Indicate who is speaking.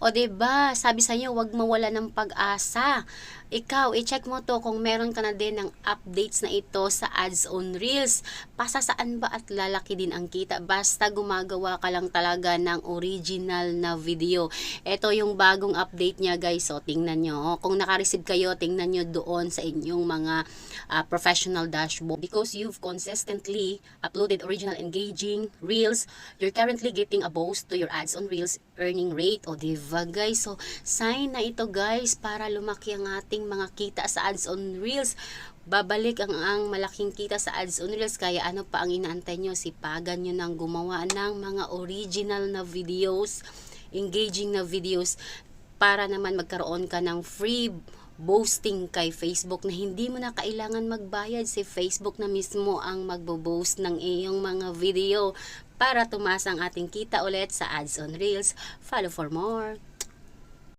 Speaker 1: O 'di ba? Sabi sa inyo, wag mawala ng pag-asa. Ikaw, i-check mo to kung meron ka na din ng updates na ito sa ads on Reels. Pasa saan ba at lalaki din ang kita? Basta gumagawa ka lang talaga ng original na video. Ito yung bagong update niya guys. So, tingnan nyo. Kung naka-receive kayo, tingnan nyo doon sa inyong mga ah, professional dashboard. Because you've consistently uploaded original engaging Reels, you're currently getting a boost to your ads on Reels earning rate. O, diba guys? So, sign na ito guys para lumaki ang ating mga kita sa ads on Reels. Babalik ang, ang malaking kita sa ads on Reels. Kaya ano pa ang inaantay nyo? Sipagan nyo ng gumawa ng mga original na videos, engaging na videos para naman magkaroon ka ng free boosting kay Facebook na hindi mo na kailangan magbayad si Facebook na mismo ang magbo-boast ng iyong mga video para tumaas ang ating kita ulit sa ads on Reels. Follow for more.